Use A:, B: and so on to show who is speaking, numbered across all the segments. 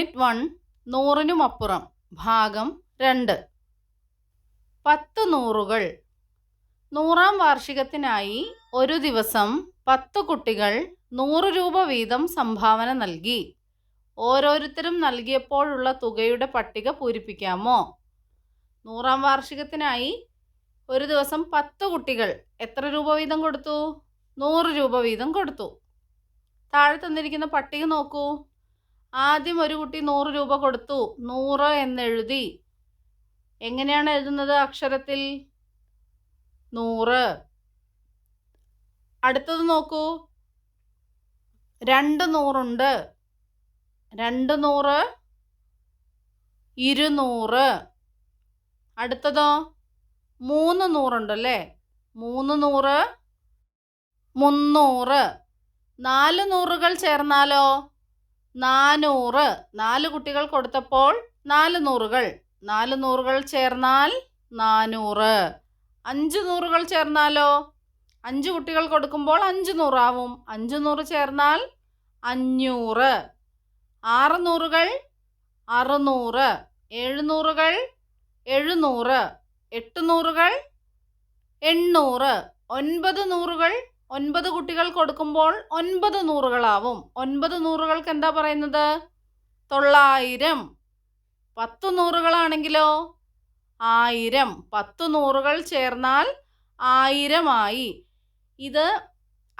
A: Unit one നൂറിനുമപ്പുറം ഭാഗം രണ്ട്. പത്ത് നൂറുകൾ. നൂറാം വാർഷികത്തിനായി ഒരു ദിവസം പത്ത് കുട്ടികൾ നൂറ് രൂപ വീതം സംഭാവന നൽകി. ഓരോരുത്തരും നൽകിയപ്പോഴുള്ള തുകയുടെ പട്ടിക പൂരിപ്പിക്കാമോ? നൂറാം വാർഷികത്തിനായി ഒരു ദിവസം പത്ത് കുട്ടികൾ എത്ര രൂപ വീതം കൊടുത്തു? നൂറ് രൂപ വീതം കൊടുത്തു. താഴെ തന്നിരിക്കുന്ന പട്ടിക നോക്കൂ. ആദ്യം ഒരു കുട്ടി നൂറ് രൂപ കൊടുത്തു. നൂറ് എന്നെഴുതി. എങ്ങനെയാണ് എഴുതുന്നത് അക്ഷരത്തിൽ? നൂറ്. അടുത്തത് നോക്കൂ. രണ്ട് നൂറുണ്ട്. രണ്ട് നൂറ്. ഇരുന്നൂറ് അടുത്തതോ? മൂന്ന് നൂറുണ്ടല്ലേ? മൂന്ന് നൂറ്. മുന്നൂറ്. നാല് നൂറുകൾ ചേർന്നാലോ? നാനൂറ്. നാല് കുട്ടികൾ കൊടുത്തപ്പോൾ നാല് നൂറുകൾ നാല് നൂറുകൾ ചേർന്നാൽ നാനൂറ്. അഞ്ച് നൂറുകൾ ചേർന്നാലോ? അഞ്ച് കുട്ടികൾ കൊടുക്കുമ്പോൾ അഞ്ച് നൂറാവും അഞ്ച് നൂറ് ചേർന്നാൽ അഞ്ഞൂറ്. ആറ് നൂറുകൾ അറുന്നൂറ് എഴുന്നൂറുകൾ നൂറുകൾ എഴുന്നൂറ് എട്ട് നൂറുകൾ എണ്ണൂറ്. ഒൻപത് നൂറുകൾ ഒൻപത് കുട്ടികൾ കൊടുക്കുമ്പോൾ ഒൻപത് നൂറുകളാവും. ഒൻപത് നൂറുകൾക്ക് എന്താ പറയുന്നത്? തൊള്ളായിരം. പത്ത് നൂറുകളാണെങ്കിലോ? ആയിരം. പത്ത് നൂറുകൾ ചേർന്നാൽ ആയിരമായി. ഇത്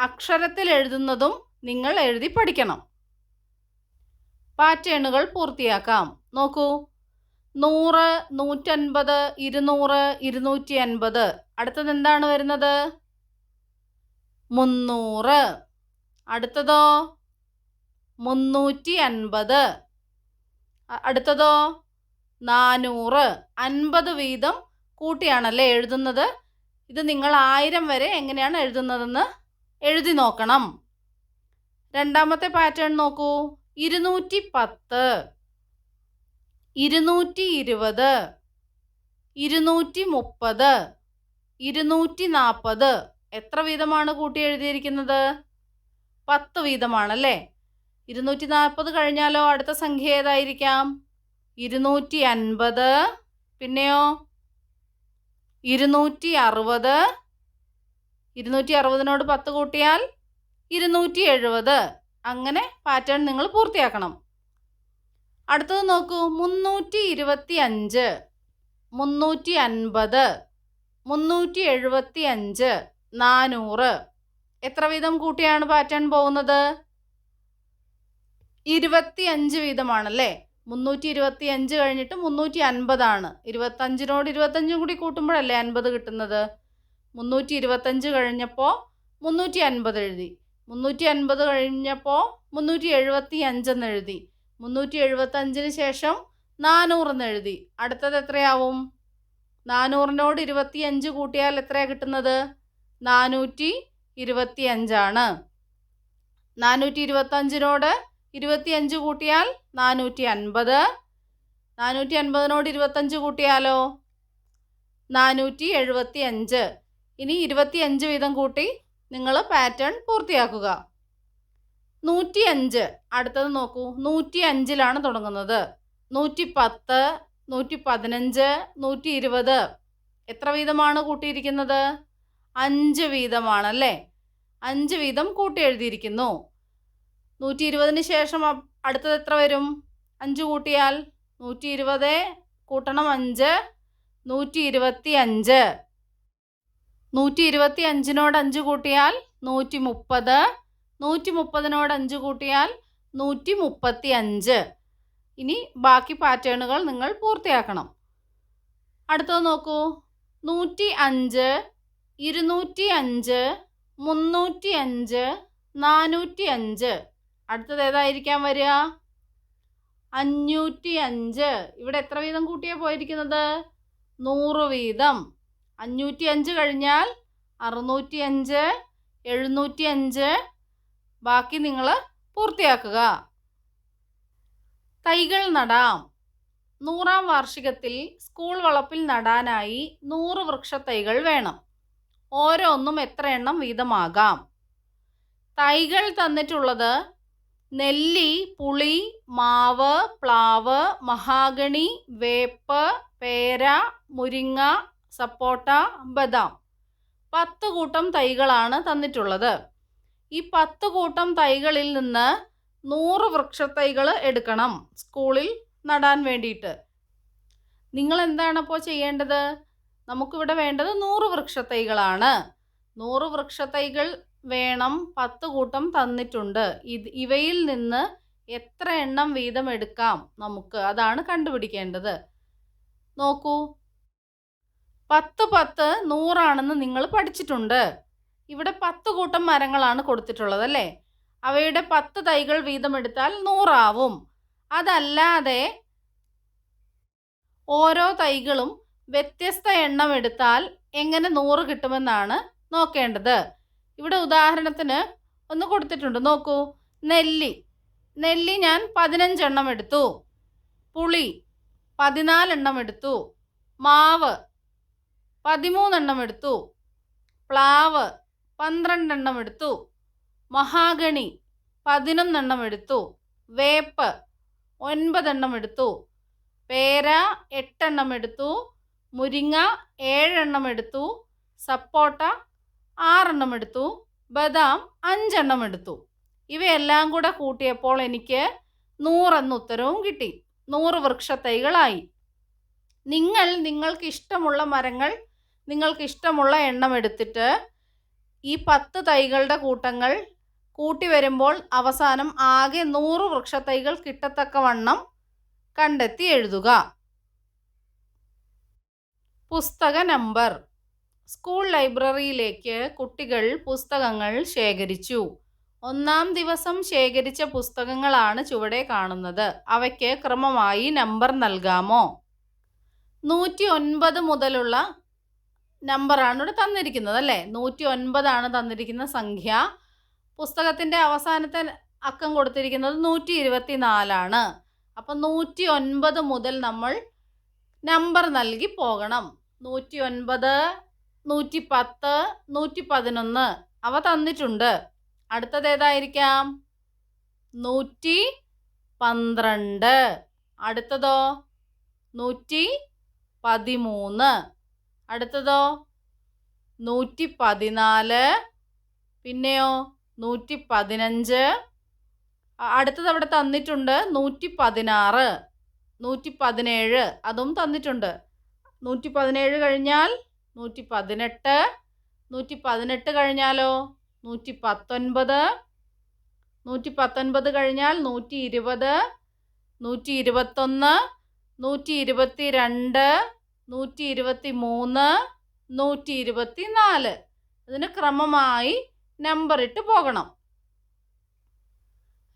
A: അക്ഷരത്തിൽ എഴുതുന്നതും നിങ്ങൾ എഴുതി പഠിക്കണം. പാറ്റേണുകൾ പൂർത്തിയാക്കാം. നോക്കൂ. നൂറ് നൂറ്റൻപത് ഇരുന്നൂറ് ഇരുന്നൂറ്റി അൻപത് അടുത്തത് എന്താണ് വരുന്നത്? മുന്നൂറ്. അടുത്തതോ? മുന്നൂറ്റി അൻപത്. അടുത്തതോ? നാനൂറ്. അൻപത് വീതം കൂട്ടിയാണല്ലേ എഴുതുന്നത്? ഇത് നിങ്ങൾ ആയിരം വരെ എങ്ങനെയാണ് എഴുതുന്നതെന്ന് എഴുതി നോക്കണം. രണ്ടാമത്തെ പാറ്റേൺ നോക്കൂ. ഇരുന്നൂറ്റി പത്ത് ഇരുന്നൂറ്റി ഇരുപത് ഇരുന്നൂറ്റി മുപ്പത് ഇരുന്നൂറ്റി നാൽപ്പത് എത്ര വീതമാണ് കൂട്ടി എഴുതിയിരിക്കുന്നത്? പത്ത് വീതമാണല്ലേ? ഇരുന്നൂറ്റി നാൽപ്പത് കഴിഞ്ഞാലോ അടുത്ത സംഖ്യ ഏതായിരിക്കാം? ഇരുന്നൂറ്റി അൻപത് പിന്നെയോ? ഇരുന്നൂറ്റി അറുപത് ഇരുന്നൂറ്റി അറുപതിനോട് പത്ത് കൂട്ടിയാൽ ഇരുന്നൂറ്റി എഴുപത് അങ്ങനെ പാറ്റേൺ നിങ്ങൾ പൂർത്തിയാക്കണം. അടുത്തത് നോക്കൂ. മുന്നൂറ്റി ഇരുപത്തി അഞ്ച് മുന്നൂറ്റി അൻപത് മുന്നൂറ്റി എഴുപത്തി അഞ്ച് നാനൂറ്. എത്ര വീതം കൂട്ടിയാണ് പാറ്റേൺ പോകുന്നത്? ഇരുപത്തി അഞ്ച് വീതമാണല്ലേ? മുന്നൂറ്റി ഇരുപത്തി അഞ്ച് കഴിഞ്ഞിട്ട് മുന്നൂറ്റി അൻപതാണ് ഇരുപത്തഞ്ചിനോട് ഇരുപത്തഞ്ചും കൂടി കൂട്ടുമ്പോഴല്ലേ അൻപത് കിട്ടുന്നത്? മുന്നൂറ്റി ഇരുപത്തഞ്ച് കഴിഞ്ഞപ്പോൾ മുന്നൂറ്റി അൻപത് എഴുതി. മുന്നൂറ്റി അൻപത് കഴിഞ്ഞപ്പോൾ മുന്നൂറ്റി എഴുപത്തി അഞ്ചെന്ന് എഴുതി. മുന്നൂറ്റി എഴുപത്തഞ്ചിന് ശേഷം നാനൂറെന്ന് എഴുതി. അടുത്തത് എത്രയാവും? നാനൂറിനോട് ഇരുപത്തി അഞ്ച് കൂട്ടിയാൽ എത്രയാണ് കിട്ടുന്നത്? നാനൂറ്റി ഇരുപത്തി അഞ്ചാണ് നാനൂറ്റി ഇരുപത്തഞ്ചിനോട് ഇരുപത്തി അഞ്ച് കൂട്ടിയാൽ നാനൂറ്റി അൻപത് നാനൂറ്റി അൻപതിനോട് ഇരുപത്തഞ്ച് കൂട്ടിയാലോ? നാനൂറ്റി എഴുപത്തി അഞ്ച് ഇനി ഇരുപത്തി അഞ്ച് വീതം കൂട്ടി നിങ്ങൾ പാറ്റേൺ പൂർത്തിയാക്കുക. നൂറ്റി അഞ്ച് അടുത്തത് നോക്കൂ. നൂറ്റി അഞ്ചിലാണ് തുടങ്ങുന്നത്. നൂറ്റി പത്ത് നൂറ്റി പതിനഞ്ച് നൂറ്റി ഇരുപത് എത്ര വീതമാണ് കൂട്ടിയിരിക്കുന്നത്? അഞ്ച് വീതമാണല്ലേ? അഞ്ച് വീതം കൂട്ടി എഴുതിയിരിക്കുന്നു നൂറ്റി ഇരുപതിന് ശേഷം അടുത്തത് എത്ര വരും? അഞ്ച് കൂട്ടിയാൽ നൂറ്റി ഇരുപത് കൂട്ടണം അഞ്ച്. നൂറ്റി ഇരുപത്തി അഞ്ച് നൂറ്റി ഇരുപത്തി അഞ്ചിനോട് അഞ്ച് കൂട്ടിയാൽ നൂറ്റി മുപ്പത് നൂറ്റി മുപ്പതിനോട് അഞ്ച് കൂട്ടിയാൽ നൂറ്റി മുപ്പത്തി അഞ്ച് ഇനി ബാക്കി പാറ്റേണുകൾ നിങ്ങൾ പൂർത്തിയാക്കണം. അടുത്തത് നോക്കൂ. നൂറ്റി അഞ്ച് ഇരുന്നൂറ്റി അഞ്ച് മുന്നൂറ്റി അഞ്ച് നാനൂറ്റി അഞ്ച് അടുത്തത് ഏതായിരിക്കാൻ വരിക? അഞ്ഞൂറ്റി അഞ്ച് ഇവിടെ എത്ര വീതം കൂട്ടിയാണ് പോയിരിക്കുന്നത്? നൂറ് വീതം. അഞ്ഞൂറ്റി അഞ്ച് കഴിഞ്ഞാൽ അറുന്നൂറ്റി അഞ്ച് എഴുന്നൂറ്റി അഞ്ച് ബാക്കി നിങ്ങൾ പൂർത്തിയാക്കുക. തൈകൾ നടാം. നൂറാം വാർഷികത്തിൽ സ്കൂൾ വളപ്പിൽ നടാനായി നൂറ് വൃക്ഷത്തൈകൾ വേണം. ഓരോന്നും എത്ര എണ്ണം വീതമാകാം? തൈകൾ തന്നിട്ടുള്ളത് നെല്ലി പുളി മാവ് പ്ലാവ് മഹാഗണി വേപ്പ് പേര മുരിങ്ങ സപ്പോട്ട ബദാം. പത്ത് കൂട്ടം തൈകളാണ് തന്നിട്ടുള്ളത്. ഈ പത്ത് കൂട്ടം തൈകളിൽ നിന്ന് നൂറ് വൃക്ഷത്തൈകൾ എടുക്കണം സ്കൂളിൽ നടാൻ വേണ്ടിയിട്ട്. നിങ്ങൾ എന്താണ് അപ്പോൾ ചെയ്യേണ്ടത്? നമുക്കിവിടെ വേണ്ടത് നൂറ് വൃക്ഷത്തൈകളാണ്. നൂറ് വൃക്ഷത്തൈകൾ വേണം പത്ത് കൂട്ടം തന്നിട്ടുണ്ട്. ഇത് ഇവയിൽ നിന്ന് എത്ര എണ്ണം വീതം എടുക്കാം നമുക്ക്? അതാണ് കണ്ടുപിടിക്കേണ്ടത്. നോക്കൂ. പത്ത് പത്ത് നൂറാണെന്ന് നിങ്ങൾ പഠിച്ചിട്ടുണ്ട്. ഇവിടെ പത്ത് കൂട്ടം മരങ്ങളാണ് കൊടുത്തിട്ടുള്ളത് അല്ലേ? അവയുടെ പത്ത് തൈകൾ വീതം എടുത്താൽ നൂറാവും. അതല്ലാതെ ഓരോ തൈകളും വ്യത്യസ്ത എണ്ണം എടുത്താൽ എങ്ങനെ നൂറ് കിട്ടുമെന്നാണ് നോക്കേണ്ടത്. ഇവിടെ ഉദാഹരണത്തിന് ഒന്ന് കൊടുത്തിട്ടുണ്ട് നോക്കൂ. നെല്ലി. നെല്ലി ഞാൻ പതിനഞ്ചെണ്ണം എടുത്തു. പുളി പതിനാലെണ്ണം എടുത്തു. മാവ് പതിമൂന്നെണ്ണം എടുത്തു. പ്ലാവ് പന്ത്രണ്ടെണ്ണം എടുത്തു. മഹാഗണി പതിനൊന്നെണ്ണം എടുത്തു. വേപ്പ് ഒൻപതെണ്ണം എടുത്തു. പേര എട്ടെണ്ണം എടുത്തു. മുരിങ്ങ ഏഴെണ്ണം എടുത്തു സപ്പോട്ട ആറെണ്ണം എടുത്തു ബദാം അഞ്ചെണ്ണം എടുത്തു. ഇവയെല്ലാം കൂടെ കൂട്ടിയപ്പോൾ എനിക്ക് നൂറെന്ന ഉത്തരവും കിട്ടി. നൂറ് വൃക്ഷത്തൈകളായി. നിങ്ങൾ നിങ്ങൾക്ക് ഇഷ്ടമുള്ള മരങ്ങൾ നിങ്ങൾക്ക് ഇഷ്ടമുള്ള എണ്ണം എടുത്തിട്ട് ഈ പത്ത് തൈകളുടെ കൂട്ടങ്ങൾ കൂട്ടി വരുമ്പോൾ അവസാനം ആകെ നൂറ് വൃക്ഷത്തൈകൾ കിട്ടത്തക്കവണ്ണം കണ്ടെത്തി എഴുതുക. പുസ്തക നമ്പർ. സ്കൂൾ ലൈബ്രറിയിലേക്ക് കുട്ടികൾ പുസ്തകങ്ങൾ ശേഖരിച്ചു. ഒന്നാം ദിവസം ശേഖരിച്ച പുസ്തകങ്ങളാണ് ചുവടെ കാണുന്നത്. അവയ്ക്ക് ക്രമമായി നമ്പർ നൽകാമോ? നൂറ്റി ഒൻപത് മുതലുള്ള നമ്പറാണ് ഇവിടെ തന്നിരിക്കുന്നത് അല്ലേ? നൂറ്റി ഒൻപതാണ് തന്നിരിക്കുന്ന സംഖ്യ. പുസ്തകത്തിന്റെ അവസാനത്തെ അക്കം കൊടുത്തിരിക്കുന്നത് നൂറ്റി ഇരുപത്തി നാലാണ് അപ്പം നൂറ്റി ഒൻപത് മുതൽ നമ്മൾ നമ്പർ നൽകി പോകണം. നൂറ്റി ഒൻപത് നൂറ്റി പത്ത് നൂറ്റി പതിനൊന്ന് അവ തന്നിട്ടുണ്ട്. അടുത്തത് ഏതായിരിക്കാം? നൂറ്റി പന്ത്രണ്ട് അടുത്തതോ? നൂറ്റി പതിമൂന്ന് അടുത്തതോ? നൂറ്റി പതിനാല് പിന്നെയോ? നൂറ്റി പതിനഞ്ച് അടുത്തത് അവിടെ തന്നിട്ടുണ്ട് നൂറ്റി പതിനാറ് നൂറ്റി പതിനേഴ് അതും തന്നിട്ടുണ്ട്. നൂറ്റി പതിനേഴ് കഴിഞ്ഞാൽ നൂറ്റി പതിനെട്ട് നൂറ്റി പതിനെട്ട് കഴിഞ്ഞാലോ? നൂറ്റി പത്തൊൻപത് നൂറ്റി പത്തൊൻപത് കഴിഞ്ഞാൽ നൂറ്റി ഇരുപത് നൂറ്റി ഇരുപത്തൊന്ന് നൂറ്റി ഇരുപത്തി രണ്ട് നൂറ്റി ഇരുപത്തി മൂന്ന് നൂറ്റി ഇരുപത്തി നാല് ഇതിന് ക്രമമായി നമ്പർ ഇട്ട് പോകണം.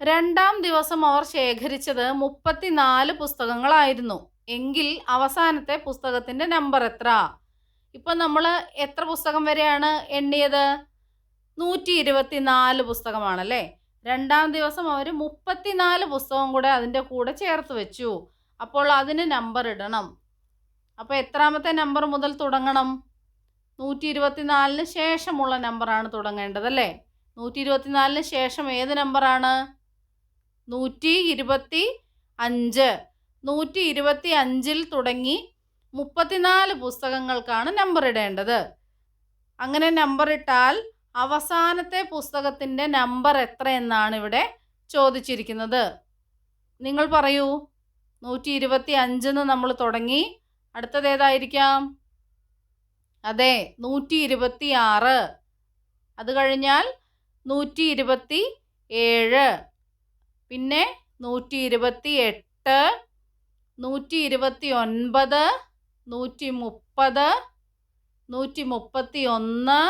A: രണ്ടാം ദിവസം അവർ ശേഖരിച്ചത് മുപ്പത്തിനാല് പുസ്തകങ്ങളായിരുന്നു. എങ്കിൽ അവസാനത്തെ പുസ്തകത്തിന്റെ നമ്പർ എത്ര? ഇപ്പം നമ്മൾ എത്ര പുസ്തകം വരെയാണ് എണ്ണിയത്? നൂറ്റി ഇരുപത്തി നാല് പുസ്തകമാണല്ലേ? രണ്ടാം ദിവസം അവർ മുപ്പത്തിനാല് പുസ്തകം കൂടെ അതിന്റെ കൂടെ ചേർത്ത് വെച്ചു. അപ്പോൾ അതിന് നമ്പർ ഇടണം. അപ്പോൾ എത്രാമത്തെ നമ്പർ മുതൽ തുടങ്ങണം? നൂറ്റി ഇരുപത്തിനാലിന് ശേഷമുള്ള നമ്പറാണ് തുടങ്ങേണ്ടത് അല്ലേ? നൂറ്റി ഇരുപത്തിനാലിന് ശേഷം ഏത് നമ്പറാണ് നൂറ്റി ഇരുപത്തി അഞ്ച് നൂറ്റി ഇരുപത്തി അഞ്ചിൽ തുടങ്ങി മുപ്പത്തിനാല് പുസ്തകങ്ങൾക്കാണ് നമ്പർ ഇടേണ്ടത്. അങ്ങനെ നമ്പർ ഇട്ടാൽ അവസാനത്തെ പുസ്തകത്തിന്റെ നമ്പർ എത്ര എന്നാണ് ഇവിടെ ചോദിച്ചിരിക്കുന്നത്. നിങ്ങൾ പറയൂ. നൂറ്റി ഇരുപത്തി അഞ്ചിന്ന് നമ്മൾ തുടങ്ങി. അടുത്തത് ഏതായിരിക്കാം? അതെ നൂറ്റി ഇരുപത്തി ആറ് അത് കഴിഞ്ഞാൽ നൂറ്റി ഇരുപത്തി ഏഴ് പിന്നെ നൂറ്റി ഇരുപത്തി എട്ട് നൂറ്റി ഇരുപത്തി ഒൻപത് നൂറ്റി മുപ്പത് നൂറ്റി മുപ്പത്തി ഒന്ന്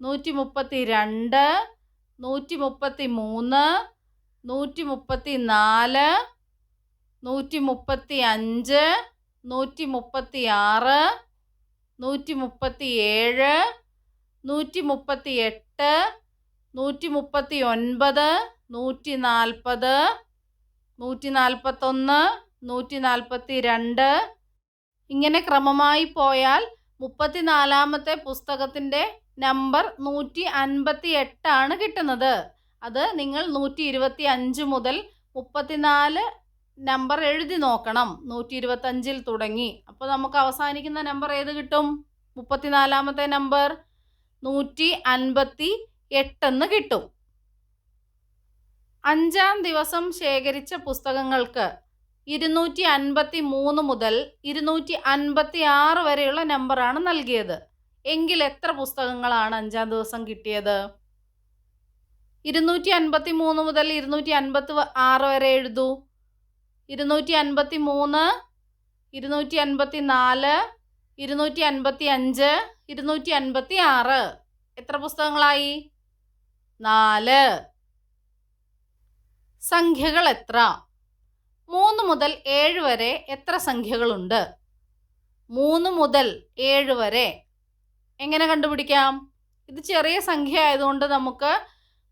A: നൂറ്റി മുപ്പത്തി രണ്ട് നൂറ്റി മുപ്പത്തി മൂന്ന് നൂറ്റി മുപ്പത്തി നാല് നൂറ്റി മുപ്പത്തി അഞ്ച് നൂറ്റി മുപ്പത്തി ആറ് നൂറ്റി മുപ്പത്തി ഏഴ് നൂറ്റി മുപ്പത്തി എട്ട് നൂറ്റി മുപ്പത്തി ഒൻപത് നൂറ്റി നാൽപ്പത് നൂറ്റി നാൽപ്പത്തൊന്ന് നൂറ്റി നാൽപ്പത്തി രണ്ട് ഇങ്ങനെ ക്രമമായി പോയാൽ മുപ്പത്തിനാലാമത്തെ പുസ്തകത്തിന്റെ നമ്പർ നൂറ്റി അൻപത്തി എട്ടാണ് കിട്ടുന്നത്. അത് നിങ്ങൾ നൂറ്റി ഇരുപത്തി അഞ്ച് മുതൽ മുപ്പത്തിനാല് നമ്പർ എഴുതി നോക്കണം. നൂറ്റി ഇരുപത്തഞ്ചിൽ തുടങ്ങി. അപ്പോൾ നമുക്ക് അവസാനിക്കുന്ന നമ്പർ ഏത് കിട്ടും? മുപ്പത്തിനാലാമത്തെ നമ്പർ നൂറ്റി അൻപത്തി എട്ടെന്ന് കിട്ടും. അഞ്ചാം ദിവസം ശേഖരിച്ച പുസ്തകങ്ങൾക്ക് ഇരുന്നൂറ്റി അൻപത്തി മൂന്ന് മുതൽ ഇരുന്നൂറ്റി അൻപത്തി ആറ് വരെയുള്ള നമ്പറാണ് നൽകിയത്. എങ്കിൽ എത്ര പുസ്തകങ്ങളാണ് അഞ്ചാം ദിവസം കിട്ടിയത്? ഇരുന്നൂറ്റി അൻപത്തി മൂന്ന് മുതൽ ഇരുന്നൂറ്റി അൻപത്തി ആറ് വരെ എഴുതൂ. ഇരുന്നൂറ്റി അൻപത്തി മൂന്ന് ഇരുന്നൂറ്റി അൻപത്തി നാല് ഇരുന്നൂറ്റി അൻപത്തി അഞ്ച് ഇരുന്നൂറ്റി അൻപത്തി ആറ് എത്ര പുസ്തകങ്ങളായി? നാല്. സംഖ്യകൾ എത്ര? മൂന്ന് മുതൽ ഏഴ് വരെ എത്ര സംഖ്യകളുണ്ട്? മൂന്ന് മുതൽ ഏഴ് വരെ. എങ്ങനെ കണ്ടുപിടിക്കാം? ഇത് ചെറിയ സംഖ്യ ആയതുകൊണ്ട് നമുക്ക്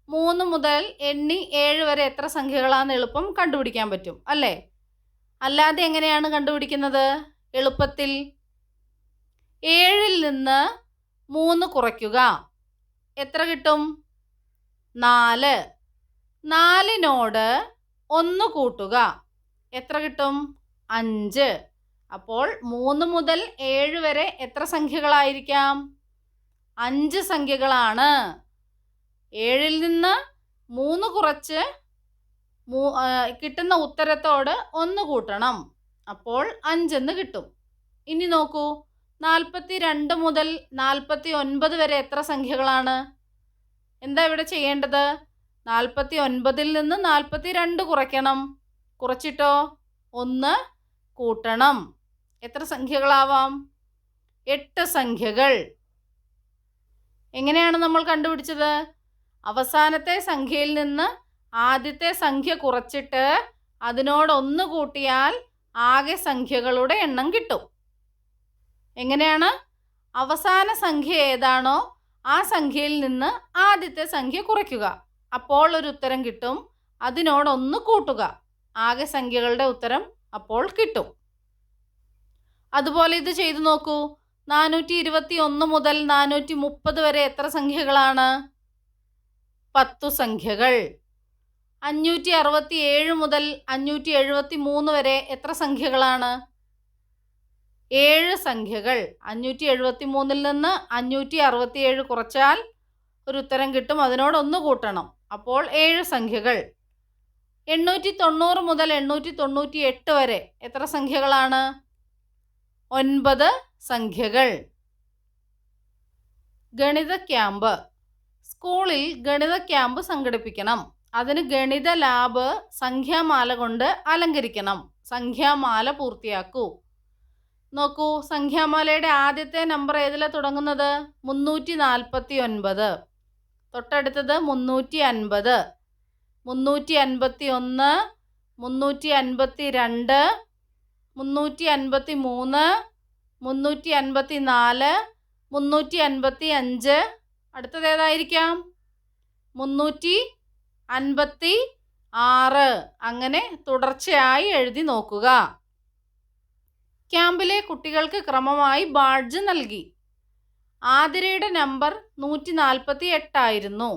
A: മൂന്ന് മുതൽ എണ്ണി ഏഴ് വരെ എത്ര സംഖ്യകളാണെന്ന് എളുപ്പം കണ്ടുപിടിക്കാൻ പറ്റും അല്ലേ? അല്ലാതെ എങ്ങനെയാണ് കണ്ടുപിടിക്കുന്നത്? എളുപ്പത്തിൽ ഏഴിൽ നിന്ന് മൂന്ന് കുറയ്ക്കുക. എത്ര കിട്ടും? നാല്. നാലിനോട് ഒന്ന് കൂട്ടുക. എത്ര കിട്ടും? അഞ്ച്. അപ്പോൾ മൂന്ന് മുതൽ ഏഴ് വരെ എത്ര സംഖ്യകളായിരിക്കാം? അഞ്ച് സംഖ്യകളാണ്. ഏഴിൽ നിന്ന് മൂന്ന് കുറച്ച് മൂ കിട്ടുന്ന ഉത്തരത്തോട് ഒന്ന് കൂട്ടണം. അപ്പോൾ അഞ്ചെന്ന് കിട്ടും. ഇനി നോക്കൂ. നാൽപ്പത്തി രണ്ട് മുതൽ നാൽപ്പത്തി ഒൻപത് വരെ എത്ര സംഖ്യകളാണ്? എന്താ ഇവിടെ ചെയ്യേണ്ടത്? നാൽപ്പത്തി ഒൻപതിൽ നിന്ന് നാൽപ്പത്തി രണ്ട് കുറയ്ക്കണം. കുറച്ചിട്ടോ? ഒന്ന് കൂട്ടണം. എത്ര സംഖ്യകളാവാം? എട്ട് സംഖ്യകൾ. എങ്ങനെയാണ് നമ്മൾ കണ്ടുപിടിച്ചത്? അവസാനത്തെ സംഖ്യയിൽ നിന്ന് ആദ്യത്തെ സംഖ്യ കുറച്ചിട്ട് അതിനോടൊന്ന് കൂട്ടിയാൽ ആകെ സംഖ്യകളുടെ എണ്ണം കിട്ടും. എങ്ങനെയാണ്? അവസാന സംഖ്യ ഏതാണോ ആ സംഖ്യയിൽ നിന്ന് ആദ്യത്തെ സംഖ്യ കുറയ്ക്കുക. അപ്പോൾ ഒരു ഉത്തരം കിട്ടും. അതിനോടൊന്ന് കൂട്ടുക. ആകെ സംഖ്യകളുടെ ഉത്തരം അപ്പോൾ കിട്ടും. അതുപോലെ ഇത് ചെയ്തു നോക്കൂ. നാനൂറ്റി ഇരുപത്തി ഒന്ന് മുതൽ നാനൂറ്റി മുപ്പത് വരെ എത്ര സംഖ്യകളാണ്? പത്തു സംഖ്യകൾ. അഞ്ഞൂറ്റി അറുപത്തി ഏഴ് മുതൽ അഞ്ഞൂറ്റി എഴുപത്തി മൂന്ന് വരെ എത്ര സംഖ്യകളാണ്? ഏഴ് സംഖ്യകൾ. അഞ്ഞൂറ്റി എഴുപത്തി മൂന്നിൽ നിന്ന് അഞ്ഞൂറ്റി അറുപത്തി ഏഴ് കുറച്ചാൽ ഒരു ഉത്തരം കിട്ടും. അതിനോട് ഒന്ന് കൂട്ടണം. അപ്പോൾ ഏഴ് സംഖ്യകൾ. എണ്ണൂറ്റി തൊണ്ണൂറ് മുതൽ എണ്ണൂറ്റി തൊണ്ണൂറ്റി എട്ട് വരെ. എത്ര സംഖ്യകളാണ്? ഒൻപത് സംഖ്യകൾ. ഗണിത ക്യാമ്പ്. സ്കൂളിൽ ഗണിത ക്യാമ്പ് സംഘടിപ്പിക്കണം. അതിന് ഗണിത ലാബ് സംഖ്യാമാല കൊണ്ട് അലങ്കരിക്കണം. സംഖ്യാമാല പൂർത്തിയാക്കൂ. നോക്കൂ സംഖ്യാമാലയുടെ ആദ്യത്തെ നമ്പർ ഏതിലാണ് തുടങ്ങുന്നത്? മുന്നൂറ്റി നാൽപ്പത്തി ഒൻപത് തൊട്ടടുത്തത് മുന്നൂറ്റി അൻപത് മുന്നൂറ്റി അൻപത്തി ഒന്ന് മുന്നൂറ്റി അൻപത്തി രണ്ട് മുന്നൂറ്റി അൻപത്തി മൂന്ന് മുന്നൂറ്റി അൻപത്തി നാല് മുന്നൂറ്റി അൻപത്തി അഞ്ച് അടുത്തത് ഏതായിരിക്കാം? മുന്നൂറ്റി അൻപത്തി ആറ് അങ്ങനെ തുടർച്ചയായി എഴുതി നോക്കുക. ക്യാമ്പിലെ കുട്ടികൾക്ക് ക്രമമായി ബാഡ്ജ് നൽകി. ആതിരയുടെ നമ്പർ നൂറ്റി നാൽപ്പത്തി എട്ടായിരുന്നു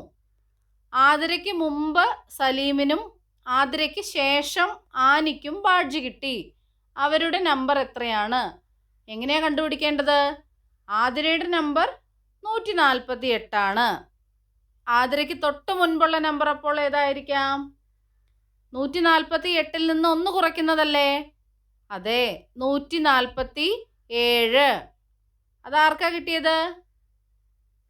A: ആതിരയ്ക്ക് മുമ്പ് സലീമിനും ആതിരയ്ക്ക് ശേഷം ആനിക്കും ബാഡ്ജ് കിട്ടി. അവരുടെ നമ്പർ എത്രയാണ്? എങ്ങനെയാണ് കണ്ടുപിടിക്കേണ്ടത്? ആതിരയുടെ നമ്പർ നൂറ്റി നാൽപ്പത്തി എട്ടാണ് ആതിരയ്ക്ക് തൊട്ട് മുൻപുള്ള നമ്പർ അപ്പോൾ ഏതായിരിക്കാം? നൂറ്റി നാൽപ്പത്തി എട്ടിൽ നിന്ന് ഒന്ന് കുറയ്ക്കുന്നതല്ലേ? അതെ നൂറ്റി നാൽപ്പത്തി ഏഴ് അതാർക്കാ കിട്ടിയത്?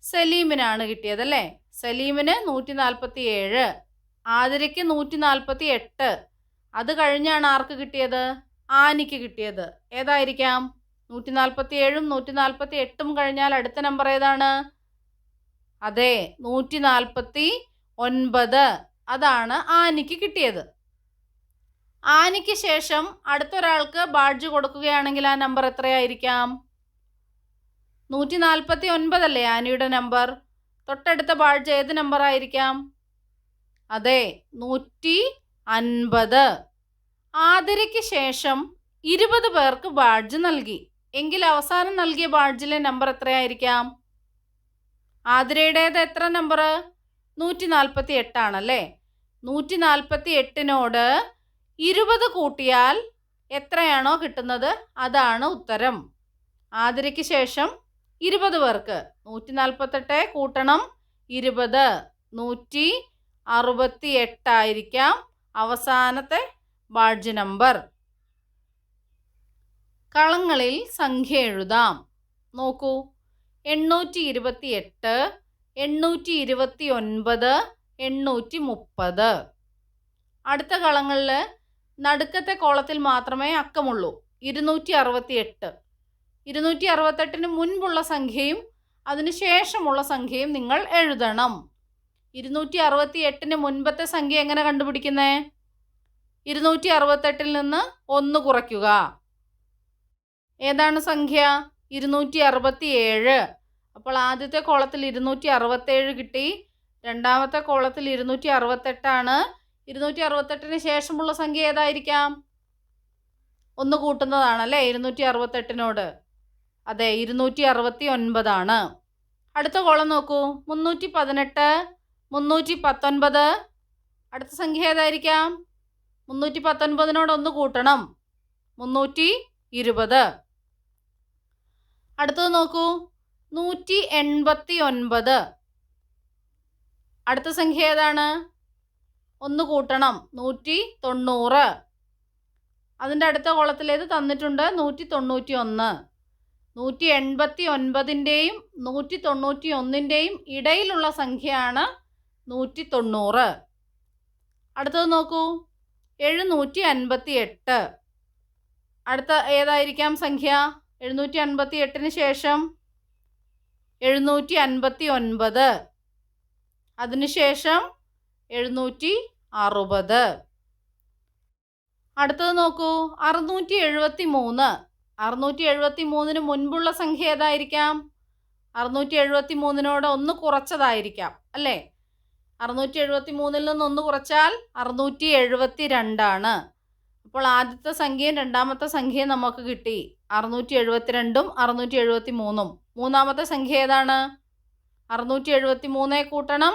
A: സലീമിനാണ് കിട്ടിയത് അല്ലേ സലീമിന് നൂറ്റി നാൽപ്പത്തി ഏഴ് ആതിരയ്ക്ക് നൂറ്റി നാൽപ്പത്തി എട്ട് അത് കഴിഞ്ഞാണ് ആർക്ക് കിട്ടിയത്? ആനിക്ക് കിട്ടിയത്. ഏതായിരിക്കാം? നൂറ്റി നാൽപ്പത്തി ഏഴും നൂറ്റി നാൽപ്പത്തി എട്ടും കഴിഞ്ഞാൽ അടുത്ത നമ്പർ ഏതാണ്? അതെ നൂറ്റി നാൽപ്പത്തി ഒൻപത് അതാണ് ആനിക്ക് കിട്ടിയത്. ആനിക്ക് ശേഷം അടുത്തൊരാൾക്ക് ബാഡ്ജ് കൊടുക്കുകയാണെങ്കിൽ ആ നമ്പർ എത്രയായിരിക്കാം? നൂറ്റി നാൽപ്പത്തി ഒൻപതല്ലേ ആനിയുടെ നമ്പർ തൊട്ടടുത്ത പാഴ്ച ഏത് നമ്പർ ആയിരിക്കാം? അതെ നൂറ്റി അൻപത് ആതിരയ്ക്ക് ശേഷം ഇരുപത് പേർക്ക് ബാഡ്ജ് നൽകി. എങ്കിൽ അവസാനം നൽകിയ ബാഡ്ജിലെ നമ്പർ എത്രയായിരിക്കാം? ആതിരയുടേത് എത്ര നമ്പർ നൂറ്റി നാൽപ്പത്തി എട്ടാണല്ലേ നൂറ്റി നാൽപ്പത്തി എട്ടിനോട് ഇരുപത് കൂട്ടിയാൽ എത്രയാണോ കിട്ടുന്നത്? അതാണ് ഉത്തരം. ആതിരയ്ക്ക് ശേഷം ഇരുപത് പേർക്ക്. നൂറ്റി നാൽപ്പത്തെട്ട് കൂട്ടണം. ഇരുപത്. നൂറ്റി അറുപത്തി എട്ടായിരിക്കാം അവസാനത്തെ ബാഡ്ജ് നമ്പർ. കളങ്ങളിൽ സംഖ്യ എഴുതാം. നോക്കൂ. എണ്ണൂറ്റി ഇരുപത്തി എട്ട് എണ്ണൂറ്റി ഇരുപത്തി ഒൻപത് എണ്ണൂറ്റി മുപ്പത് അടുത്ത കളങ്ങളിൽ നടുക്കത്തെ കോളത്തിൽ മാത്രമേ അക്കമുള്ളൂ. ഇരുന്നൂറ്റി അറുപത്തി എട്ട് ഇരുന്നൂറ്റി അറുപത്തെട്ടിന് മുൻപുള്ള സംഖ്യയും അതിനുശേഷമുള്ള സംഖ്യയും നിങ്ങൾ എഴുതണം. ഇരുന്നൂറ്റി അറുപത്തി എട്ടിന് മുൻപത്തെ സംഖ്യ എങ്ങനെ കണ്ടുപിടിക്കുന്നേ? ഇരുന്നൂറ്റി അറുപത്തെട്ടിൽ നിന്ന് ഒന്ന് കുറയ്ക്കുക. ഏതാണ് സംഖ്യ? ഇരുന്നൂറ്റി അറുപത്തി ഏഴ് അപ്പോൾ ആദ്യത്തെ കോളത്തിൽ ഇരുന്നൂറ്റി അറുപത്തേഴ് കിട്ടി. രണ്ടാമത്തെ കോളത്തിൽ ഇരുന്നൂറ്റി അറുപത്തെട്ടാണ് ഇരുന്നൂറ്റി അറുപത്തെട്ടിന് ശേഷമുള്ള സംഖ്യ ഏതായിരിക്കാം? ഒന്ന് കൂട്ടുന്നതാണല്ലേ ഇരുന്നൂറ്റി അറുപത്തെട്ടിനോട് അതെ ഇരുന്നൂറ്റി അറുപത്തി ഒൻപതാണ് അടുത്ത കോളം നോക്കൂ. മുന്നൂറ്റി പതിനെട്ട് മുന്നൂറ്റി പത്തൊൻപത് അടുത്ത സംഖ്യ ഏതായിരിക്കാം? മുന്നൂറ്റി പത്തൊൻപതിനോട് ഒന്ന് കൂട്ടണം. മുന്നൂറ്റി ഇരുപത് അടുത്തത് നോക്കൂ. നൂറ്റി എൺപത്തി ഒൻപത് അടുത്ത സംഖ്യ ഏതാണ്? ഒന്ന് കൂട്ടണം. നൂറ്റി തൊണ്ണൂറ് അതിന്റെ അടുത്ത കോളത്തിലേത് തന്നിട്ടുണ്ട്? നൂറ്റി തൊണ്ണൂറ്റി ഒന്ന് നൂറ്റി എൺപത്തി ഒൻപതിന്റെയും നൂറ്റി തൊണ്ണൂറ്റി ഒന്നിന്റെയും ഇടയിലുള്ള സംഖ്യയാണ് നൂറ്റി തൊണ്ണൂറ് അടുത്തത് നോക്കൂ. എഴുന്നൂറ്റി അൻപത്തി എട്ട് അടുത്ത ഏതായിരിക്കാം സംഖ്യ? എഴുന്നൂറ്റി അൻപത്തി എട്ടിന് ശേഷം എഴുന്നൂറ്റി അൻപത്തി ഒൻപത് അതിനുശേഷം എഴുന്നൂറ്റി അറുപത് അടുത്തത് നോക്കൂ. അറുന്നൂറ്റി എഴുപത്തി മൂന്ന് അറുന്നൂറ്റി എഴുപത്തി മൂന്നിന് മുൻപുള്ള സംഖ്യ ഏതായിരിക്കാം? അറുന്നൂറ്റി എഴുപത്തി മൂന്നിനോട് ഒന്ന് കുറച്ചതായിരിക്കാം അല്ലേ? അറുന്നൂറ്റി എഴുപത്തി മൂന്നിൽ നിന്ന് ഒന്ന് കുറച്ചാൽ അറുന്നൂറ്റി എഴുപത്തി രണ്ടാണ് അപ്പോൾ ആദ്യത്തെ സംഖ്യയും രണ്ടാമത്തെ സംഖ്യയും നമുക്ക് കിട്ടി. അറുന്നൂറ്റി എഴുപത്തിരണ്ടും അറുന്നൂറ്റി എഴുപത്തി മൂന്നും മൂന്നാമത്തെ സംഖ്യ ഏതാണ്? അറുന്നൂറ്റി എഴുപത്തി മൂന്നേ കൂട്ടണം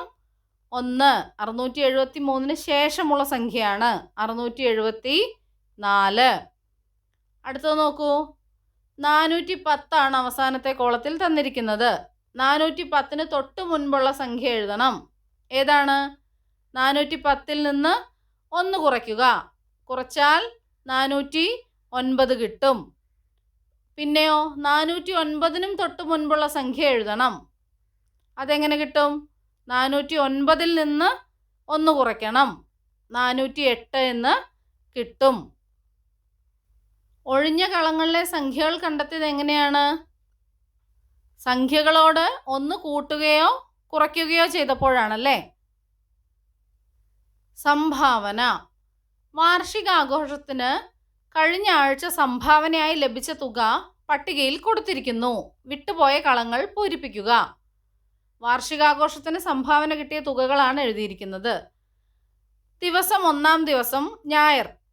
A: ഒന്ന്. അറുന്നൂറ്റി എഴുപത്തി മൂന്നിന് ശേഷമുള്ള സംഖ്യയാണ് അറുന്നൂറ്റി എഴുപത്തി നാല് അടുത്തത് നോക്കൂ. നാനൂറ്റി പത്താണ് അവസാനത്തെ കോളത്തിൽ തന്നിരിക്കുന്നത്. നാനൂറ്റി പത്തിന് തൊട്ട് മുൻപുള്ള സംഖ്യ എഴുതണം. ഏതാണ്? നാനൂറ്റി പത്തിൽ നിന്ന് ഒന്ന് കുറയ്ക്കുക. കുറച്ചാൽ നാനൂറ്റി ഒൻപത് കിട്ടും. പിന്നെയോ നാനൂറ്റി ഒൻപതിനും തൊട്ട് മുൻപുള്ള സംഖ്യ എഴുതണം. അതെങ്ങനെ കിട്ടും? നാനൂറ്റി ഒൻപതിൽ നിന്ന് ഒന്ന് കുറയ്ക്കണം. നാനൂറ്റി എട്ട് എന്ന് കിട്ടും. ഒഴിഞ്ഞ കളങ്ങളിലെ സംഖ്യകൾ കണ്ടെത്തിയത് എങ്ങനെയാണ്? സംഖ്യകളോട് ഒന്ന് കൂട്ടുകയോ കുറയ്ക്കുകയോ ചെയ്തപ്പോഴാണല്ലേ? സംഭാവന. വാർഷികാഘോഷത്തിന് കഴിഞ്ഞ ആഴ്ച സംഭാവനയായി ലഭിച്ച തുക പട്ടികയിൽ കൊടുത്തിരിക്കുന്നു. വിട്ടുപോയ കളങ്ങൾ പൂരിപ്പിക്കുക. വാർഷികാഘോഷത്തിന് സംഭാവന കിട്ടിയ തുകകളാണ് എഴുതിയിരിക്കുന്നത്. ദിവസം ഒന്നാം ദിവസം ഞായർ.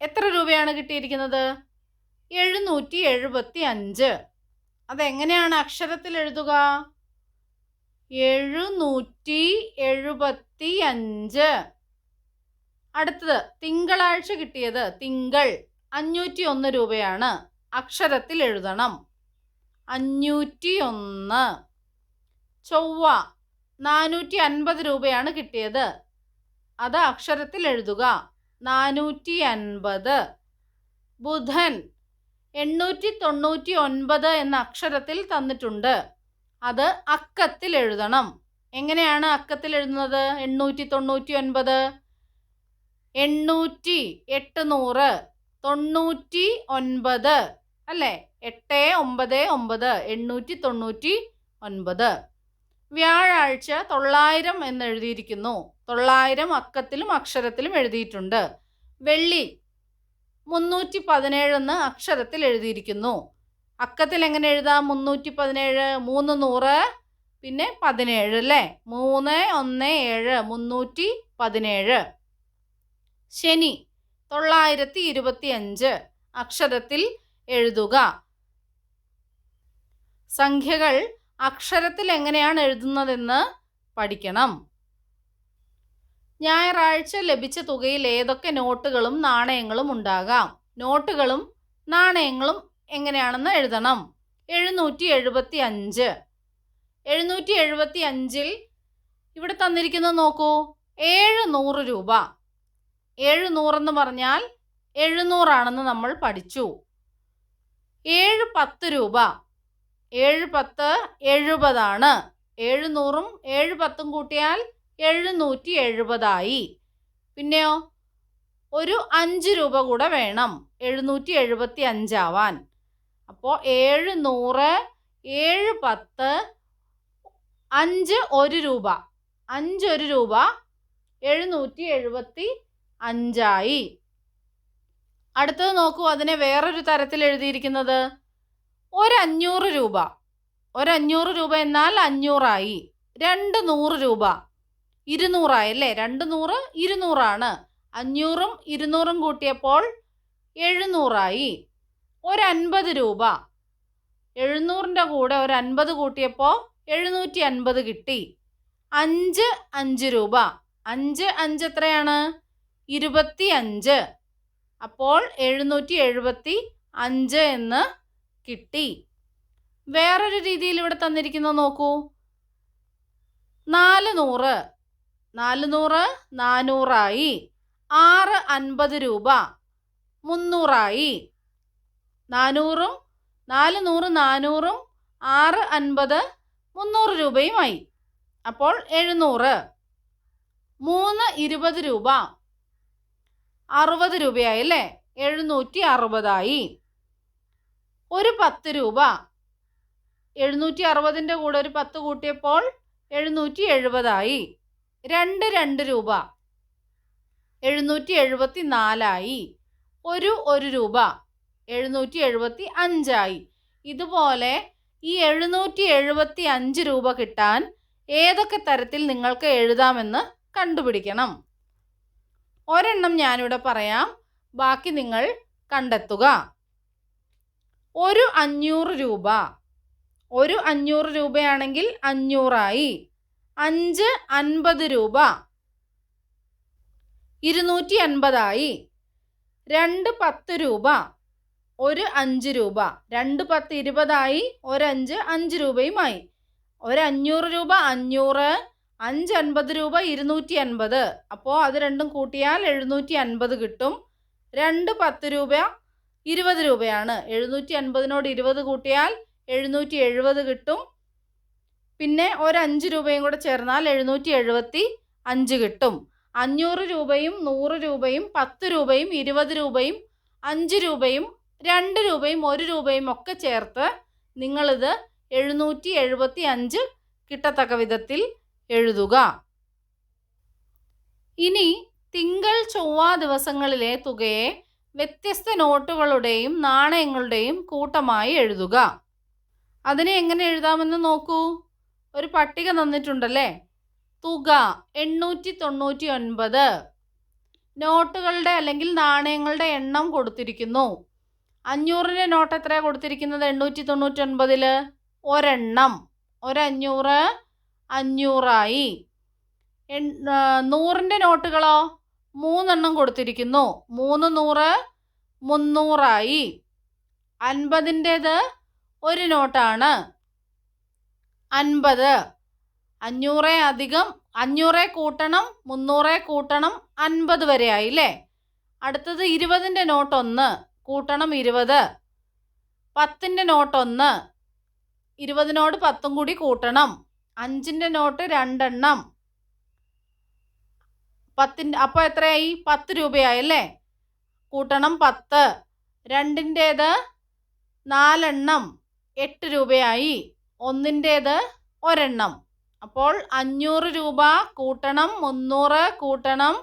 A: എത്ര രൂപയാണ് കിട്ടിയിരിക്കുന്നത്? എഴുന്നൂറ്റി എഴുപത്തി അഞ്ച് അതെങ്ങനെയാണ് അക്ഷരത്തിൽ എഴുതുക? എഴുന്നൂറ്റി എഴുപത്തി അഞ്ച് അടുത്തത് തിങ്കളാഴ്ച കിട്ടിയത് തിങ്കൾ. അഞ്ഞൂറ്റി ഒന്ന് രൂപയാണ് അക്ഷരത്തിൽ എഴുതണം. അഞ്ഞൂറ്റി ഒന്ന് ചൊവ്വ നാനൂറ്റി അൻപത് രൂപയാണ് കിട്ടിയത്. അത് അക്ഷരത്തിൽ എഴുതുക. നാനൂറ്റി അൻപത് ബുധൻ എണ്ണൂറ്റി തൊണ്ണൂറ്റി ഒൻപത് എന്ന അക്ഷരത്തിൽ തന്നിട്ടുണ്ട്. അത് അക്കത്തിൽ എഴുതണം. എങ്ങനെയാണ് അക്കത്തിൽ എഴുതുന്നത്? എണ്ണൂറ്റി തൊണ്ണൂറ്റി ഒൻപത് എണ്ണൂറ്റി എട്ട് നൂറ് തൊണ്ണൂറ്റി ഒൻപത് അല്ലേ? എട്ട് ഒമ്പത് ഒമ്പത് എണ്ണൂറ്റി തൊണ്ണൂറ്റി ഒൻപത് വ്യാഴാഴ്ച തൊള്ളായിരം എന്നെഴുതിയിരിക്കുന്നു. തൊള്ളായിരം അക്കത്തിലും അക്ഷരത്തിലും എഴുതിയിട്ടുണ്ട്. വെള്ളി മുന്നൂറ്റി പതിനേഴ് എന്ന് അക്ഷരത്തിൽ എഴുതിയിരിക്കുന്നു. അക്കത്തിൽ എങ്ങനെ എഴുതാം? മുന്നൂറ്റി പതിനേഴ് മൂന്ന് നൂറ് പിന്നെ പതിനേഴ് അല്ലേ? മൂന്ന് ഒന്ന് ഏഴ് മുന്നൂറ്റി പതിനേഴ് ശനി തൊള്ളായിരത്തി ഇരുപത്തി അഞ്ച് അക്ഷരത്തിൽ എഴുതുക. സംഖ്യകൾ അക്ഷരത്തിൽ എങ്ങനെയാണ് എഴുതുന്നതെന്ന് പഠിക്കണം. ഞായറാഴ്ച ലഭിച്ച തുകയിൽ ഏതൊക്കെ നോട്ടുകളും നാണയങ്ങളും ഉണ്ടാകാം. നോട്ടുകളും നാണയങ്ങളും എങ്ങനെയാണെന്ന് എഴുതണം. എഴുന്നൂറ്റി എഴുപത്തി അഞ്ച് എഴുന്നൂറ്റി എഴുപത്തി അഞ്ചിൽ ഇവിടെ തന്നിരിക്കുന്നത് നോക്കൂ. ഏഴ് നൂറ് രൂപ. ഏഴ് നൂറെന്ന് പറഞ്ഞാൽ എഴുന്നൂറാണെന്ന് നമ്മൾ പഠിച്ചു. ഏഴ് പത്ത് രൂപ. ഏഴ് പത്ത് എഴുപതാണ്. എഴുന്നൂറും നൂറും ഏഴ് പത്തും കൂട്ടിയാൽ എഴുന്നൂറ്റി എഴുപതായി. പിന്നെയോ? ഒരു അഞ്ച് രൂപ കൂടെ വേണം. എഴുന്നൂറ്റി എഴുപത്തി അഞ്ചാവാൻ. അപ്പോൾ ഏഴ് നൂറ് ഏഴ് പത്ത് അഞ്ച് ഒരു രൂപ. അഞ്ച് ഒരു രൂപ എഴുന്നൂറ്റി എഴുപത്തി അഞ്ചായി. അടുത്തത് നോക്കൂ അതിനെ വേറൊരു തരത്തിൽ എഴുതിയിരിക്കുന്നത്. ഒരഞ്ഞൂറ് രൂപ. ഒരഞ്ഞൂറ് രൂപ എന്നാൽ അഞ്ഞൂറായി. രണ്ട് നൂറ് രൂപ. ഇരുന്നൂറായി അല്ലേ? രണ്ട് നൂറ് ഇരുന്നൂറാണ്. അഞ്ഞൂറും ഇരുന്നൂറും കൂട്ടിയപ്പോൾ എഴുന്നൂറായി. ഒരൻപത് രൂപ. എഴുന്നൂറിന്റെ കൂടെ ഒരു അൻപത് കൂട്ടിയപ്പോൾ എഴുന്നൂറ്റി അൻപത് കിട്ടി. അഞ്ച് അഞ്ച് രൂപ. അഞ്ച് അഞ്ച് എത്രയാണ്? ഇരുപത്തി അഞ്ച് അപ്പോൾ എഴുന്നൂറ്റി എഴുപത്തി അഞ്ച് എന്ന് കിട്ടി. വേറൊരു രീതിയിൽ ഇവിടെ തന്നിരിക്കുന്നത് നോക്കൂ. നാല് നൂറ് നാല് നൂറ് നാനൂറായി. ആറ് അൻപത് രൂപ. മുന്നൂറായി. നാനൂറും നാല് നൂറ് നാനൂറും ആറ് അൻപത് മുന്നൂറ് രൂപയുമായി. അപ്പോൾ എഴുന്നൂറ്. മൂന്ന് ഇരുപത് രൂപ. അറുപത് രൂപയായി അല്ലേ? എഴുന്നൂറ്റി അറുപതായി. ഒരു പത്ത് രൂപ. എഴുന്നൂറ്റി അറുപതിന്റെ കൂടെ ഒരു പത്ത് കൂട്ടിയപ്പോൾ എഴുന്നൂറ്റി എഴുപതായി രണ്ട് രണ്ട് രൂപ. എഴുന്നൂറ്റി എഴുപത്തി നാലായി ഒരു ഒരു രൂപ. എഴുന്നൂറ്റി എഴുപത്തി അഞ്ചായി ഇതുപോലെ ഈ എഴുന്നൂറ്റി എഴുപത്തി അഞ്ച് രൂപ കിട്ടാൻ ഏതൊക്കെ തരത്തിൽ നിങ്ങൾക്ക് എഴുതാമെന്ന് കണ്ടുപിടിക്കണം. ഒരെണ്ണം ഞാനിവിടെ പറയാം. ബാക്കി നിങ്ങൾ കണ്ടെത്തുക. ഒരു അഞ്ഞൂറ് രൂപ. ഒരു അഞ്ഞൂറ് രൂപയാണെങ്കിൽ അഞ്ഞൂറായി. അഞ്ച് അൻപത് രൂപ. ഇരുന്നൂറ്റി അൻപതായി. രണ്ട് പത്ത് രൂപ. ഒരു അഞ്ച് രൂപ. രണ്ട് പത്ത് ഇരുപതായി. ഒരഞ്ച് അഞ്ച് രൂപയുമായി. ഒരു അഞ്ഞൂറ് രൂപ അഞ്ഞൂറ്. അഞ്ച് അൻപത് രൂപ ഇരുന്നൂറ്റി അൻപത്. അപ്പോൾ അത് രണ്ടും കൂട്ടിയാൽ എഴുന്നൂറ്റി അൻപത് കിട്ടും. രണ്ട് പത്ത് രൂപ ഇരുപത് രൂപയാണ്. എഴുന്നൂറ്റി അൻപതിനോട് ഇരുപത് കൂട്ടിയാൽ എഴുന്നൂറ്റി എഴുപത് കിട്ടും. പിന്നെ ഒരഞ്ച് രൂപയും കൂടെ ചേർന്നാൽ എഴുന്നൂറ്റി എഴുപത്തി അഞ്ച് കിട്ടും. അഞ്ഞൂറ് രൂപയും നൂറ് രൂപയും പത്ത് രൂപയും ഇരുപത് രൂപയും അഞ്ച് രൂപയും രണ്ട് രൂപയും ഒരു രൂപയും ഒക്കെ ചേർത്ത് നിങ്ങളിത് എഴുന്നൂറ്റി എഴുപത്തി അഞ്ച് കിട്ടത്തക്ക വിധത്തിൽ എഴുതുക. ഇനി തിങ്കൾ ചൊവ്വ ദിവസങ്ങളിലെ തുകയെ വ്യത്യസ്ത നോട്ടുകളുടെയും നാണയങ്ങളുടെയും കൂട്ടമായി എഴുതുക. അതിനെ എങ്ങനെ എഴുതാമെന്ന് നോക്കൂ. ഒരു പട്ടിക തന്നിട്ടുണ്ടല്ലേ? തുക എണ്ണൂറ്റി തൊണ്ണൂറ്റി ഒൻപത് നോട്ടുകളുടെ അല്ലെങ്കിൽ നാണയങ്ങളുടെ എണ്ണം കൊടുത്തിരിക്കുന്നു. അഞ്ഞൂറിന്റെ നോട്ട് എത്രയാണ് കൊടുത്തിരിക്കുന്നത്? എണ്ണൂറ്റി തൊണ്ണൂറ്റി ഒൻപതിൽ ഒരെണ്ണം. ഒരഞ്ഞൂറ് അഞ്ഞൂറായി. നൂറിന്റെ നോട്ടുകളോ? മൂന്നെണ്ണം കൊടുത്തിരിക്കുന്നു. മൂന്ന് നൂറ് മുന്നൂറായി. അൻപതിന്റേത് ഒരു നോട്ടാണ്. അൻപത്. അഞ്ഞൂറേ അധികം അഞ്ഞൂറേ കൂട്ടണം മുന്നൂറേ കൂട്ടണം അൻപത് വരെ ആയില്ലേ അടുത്തത് ഇരുപതിന്റെ നോട്ട് ഒന്ന് കൂട്ടണം ഇരുപത്. പത്തിന്റെ നോട്ട് ഒന്ന് ഇരുപതിനോട് പത്തും കൂടി കൂട്ടണം. അഞ്ചിന്റെ നോട്ട് രണ്ടെണ്ണം. പത്തിന്റെ അപ്പോൾ എത്രയായി? പത്ത് രൂപയായി അല്ലേ? കൂട്ടണം പത്ത്. രണ്ടിന്റേത് നാലെണ്ണം എട്ട് രൂപയായി. ഒന്നിന്റേത് ഒരെണ്ണം. അപ്പോൾ അഞ്ഞൂറ് രൂപ കൂട്ടണം മുന്നൂറ് കൂട്ടണം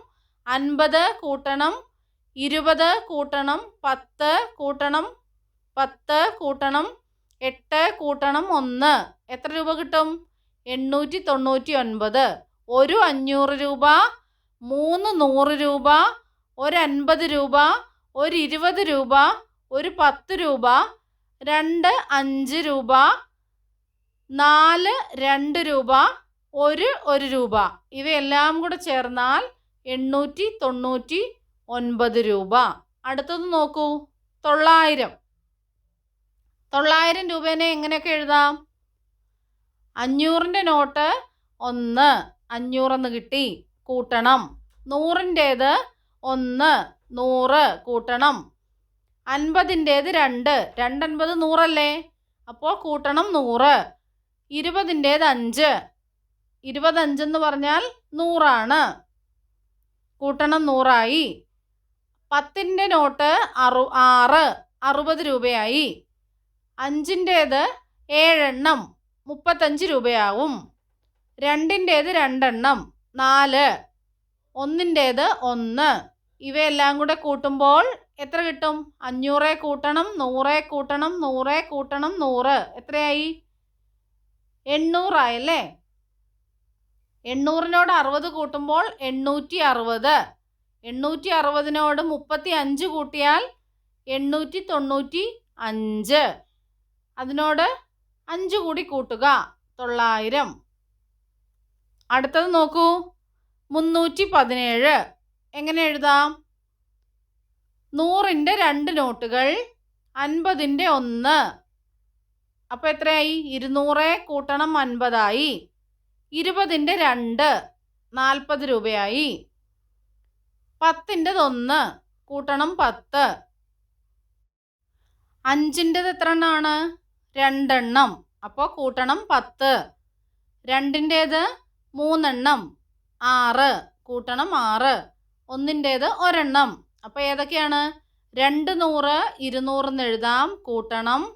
A: അൻപത് കൂട്ടണം ഇരുപത് കൂട്ടണം പത്ത് കൂട്ടണം പത്ത് കൂട്ടണം എട്ട് കൂട്ടണം ഒന്ന്. എത്ര രൂപ കിട്ടും? എണ്ണൂറ്റി തൊണ്ണൂറ്റി ഒൻപത്. ഒരു അഞ്ഞൂറ് രൂപ മൂന്ന് നൂറ് രൂപ ഒരു അൻപത് രൂപ ഒരു ഇരുപത് രൂപ ഒരു പത്ത് രൂപ രണ്ട് അഞ്ച് രൂപ നാല് രണ്ട് രൂപ ഒരു ഒരു രൂപ. ഇവയെല്ലാം കൂടെ ചേർന്നാൽ എണ്ണൂറ്റി തൊണ്ണൂറ്റി ഒൻപത് രൂപ. അടുത്തത് നോക്കൂ. തൊള്ളായിരം. തൊള്ളായിരം രൂപേനെ എങ്ങനെയൊക്കെ എഴുതാം? അഞ്ഞൂറിന്റെ നോട്ട് ഒന്ന്. അഞ്ഞൂറെന്ന് കിട്ടി. കൂട്ടണം. നൂറിന്റേത് ഒന്ന് നൂറ് കൂട്ടണം. അൻപതിന്റേത് രണ്ട്. രണ്ടൻപത് നൂറല്ലേ? അപ്പോൾ കൂട്ടണം നൂറ്. ഇരുപതിന്റേത് അഞ്ച്. ഇരുപതഞ്ചെന്ന് പറഞ്ഞാൽ നൂറാണ്. കൂട്ടണം നൂറായി. പത്തിന്റെ നോട്ട് അറു ആറ്. അറുപത് രൂപയായി. അഞ്ചിന്റേത് ഏഴെണ്ണം. മുപ്പത്തഞ്ച് രൂപയാവും. രണ്ടിന്റേത് രണ്ടെണ്ണം. നാല്. ഒന്നിന്റേത് ഒന്ന്. ഇവയെല്ലാം കൂടെ കൂട്ടുമ്പോൾ എത്ര കിട്ടും? അഞ്ഞൂറെ കൂട്ടണം നൂറെ കൂട്ടണം നൂറെ കൂട്ടണം നൂറ്. എത്രയായി? എണ്ണൂറായല്ലേ എണ്ണൂറിനോട് അറുപത് കൂട്ടുമ്പോൾ എണ്ണൂറ്റി അറുപത് എണ്ണൂറ്റി അറുപതിനോട് മുപ്പത്തി അഞ്ച് കൂട്ടിയാൽ എണ്ണൂറ്റി തൊണ്ണൂറ്റി അഞ്ച് അതിനോട് അഞ്ച് കൂടി കൂട്ടുക. തൊള്ളായിരം. അടുത്തത് നോക്കൂ. മുന്നൂറ്റി പതിനേഴ് എങ്ങനെ എഴുതാം? നൂറിന്റെ രണ്ട് നോട്ടുകൾ അൻപതിന്റെ ഒന്ന്. അപ്പോൾ എത്രയായി? ഇരുന്നൂറ് കൂട്ടണം അൻപതായി. ഇരുപതിന്റെ രണ്ട് നാൽപ്പത് രൂപയായി. പത്തിന്റെത് ഒന്ന് കൂട്ടണം പത്ത്. അഞ്ചിന്റെത് എത്ര എണ്ണമാണ്? രണ്ടെണ്ണം. അപ്പോൾ കൂട്ടണം പത്ത്. രണ്ടിന്റേത് മൂന്നെണ്ണം. ആറ്. കൂട്ടണം ആറ്. ഒന്നിന്റേത് ഒരെണ്ണം. അപ്പോൾ ഏതൊക്കെയാണ്? രണ്ട് നൂറ് ഇരുന്നൂറെന്ന് എഴുതാം. കൂട്ടണം.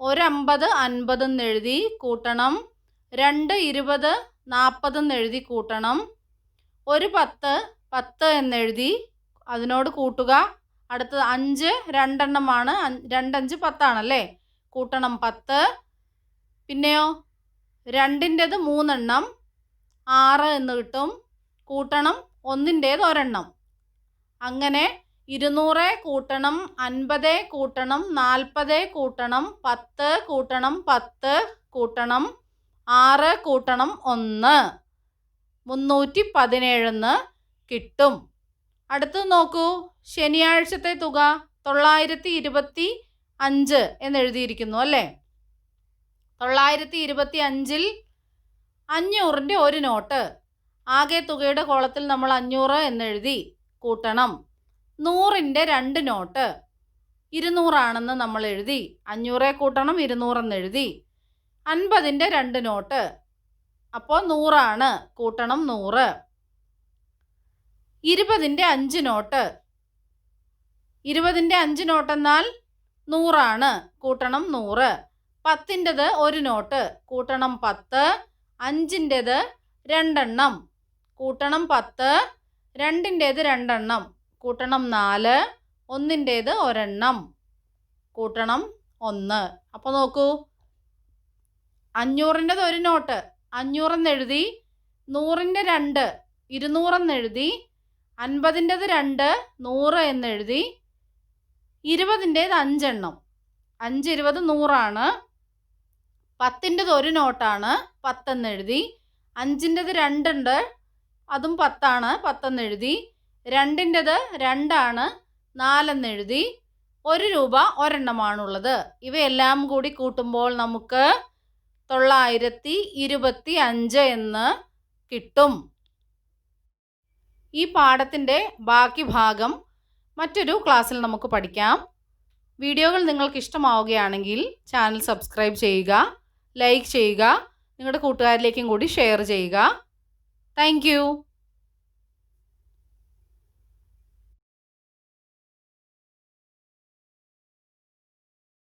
A: ഒരമ്പത് അൻപതെന്ന് എഴുതി കൂട്ടണം. രണ്ട് ഇരുപത് നാൽപ്പതെന്ന് എഴുതി കൂട്ടണം. ഒരു പത്ത് പത്ത് എന്നെഴുതി അതിനോട് കൂട്ടുക. അടുത്തത് അഞ്ച് രണ്ടെണ്ണമാണ്. രണ്ടഞ്ച് പത്താണല്ലേ? കൂട്ടണം പത്ത്. പിന്നെയോ? രണ്ടിന്റെത് മൂന്നെണ്ണം. ആറ് എന്ന് കിട്ടും. കൂട്ടണം ഒന്നിന്റേത് ഒരെണ്ണം. അങ്ങനെ ഇരുന്നൂറ് കൂട്ടണം അൻപത് കൂട്ടണം നാൽപ്പത് കൂട്ടണം പത്ത് കൂട്ടണം പത്ത് കൂട്ടണം ആറ് കൂട്ടണം ഒന്ന്. മുന്നൂറ്റി പതിനേഴെന്ന് കിട്ടും. അടുത്ത് നോക്കൂ. ശനിയാഴ്ചത്തെ തുക തൊള്ളായിരത്തി ഇരുപത്തി അഞ്ച് എന്നെഴുതിയിരിക്കുന്നു അല്ലേ? തൊള്ളായിരത്തി ഇരുപത്തി അഞ്ചിൽ അഞ്ഞൂറിന്റെ ഒരു നോട്ട്. ആകെ തുകയുടെ കോളത്തിൽ നമ്മൾ അഞ്ഞൂറ് എന്നെഴുതി കൂട്ടണം. നൂറിന്റെ രണ്ട് നോട്ട്. ഇരുന്നൂറാണെന്ന് നമ്മൾ എഴുതി അഞ്ഞൂറെ കൂട്ടണം ഇരുന്നൂറെന്ന് എഴുതി അൻപതിന്റെ രണ്ട് നോട്ട്. അപ്പോൾ നൂറാണ് കൂട്ടണം നൂറ്. ഇരുപതിന്റെ അഞ്ച് നോട്ട്. ഇരുപതിന്റെ അഞ്ച് നോട്ടെന്നാൽ നൂറാണ് കൂട്ടണം നൂറ്. പത്തിന്റെത് ഒരു നോട്ട് കൂട്ടണം പത്ത്. അഞ്ചിന്റെത് രണ്ടെണ്ണം. കൂട്ടണം പത്ത് രണ്ടിന്റേത് രണ്ടെണ്ണം. കൂട്ടണം നാല് ഒന്നിന്റേത് ഒരെണ്ണം. കൂട്ടണം ഒന്ന്. അപ്പോൾ നോക്കൂ. അഞ്ഞൂറിന്റെത് ഒരു നോട്ട്. അഞ്ഞൂറെന്ന് എഴുതി നൂറിന്റെ രണ്ട് ഇരുന്നൂറെന്ന് എഴുതി അൻപതിന്റെത് രണ്ട് നൂറ് എന്നെഴുതി ഇരുപതിന്റേത് അഞ്ചെണ്ണം. അഞ്ച് ഇരുപത് നൂറാണ്. പത്തിന്റെത് ഒരു നോട്ടാണ് പത്തെന്ന് എഴുതി. അഞ്ചിന്റെത് രണ്ടുണ്ട് അതും പത്താണ് പത്തെന്ന് എഴുതി. രണ്ടിന്റെത് രണ്ടാണ് നാലെന്ന് എഴുതി. ഒരു രൂപ ഒരെണ്ണമാണുള്ളത്. ഇവയെല്ലാം കൂടി കൂട്ടുമ്പോൾ നമുക്ക് തൊള്ളായിരത്തി ഇരുപത്തി അഞ്ച് എന്ന് കിട്ടും. ഈ പാഠത്തിന്റെ ബാക്കി ഭാഗം മറ്റൊരു ക്ലാസ്സിൽ നമുക്ക് പഠിക്കാം. വീഡിയോകൾ നിങ്ങൾക്ക് ഇഷ്ടമാവുകയാണെങ്കിൽ ചാനൽ സബ്സ്ക്രൈബ് ചെയ്യുക. ലൈക്ക് ചെയ്യുക. നിങ്ങളുടെ കൂട്ടുകാരിലേക്കും കൂടി ഷെയർ ചെയ്യുക. താങ്ക്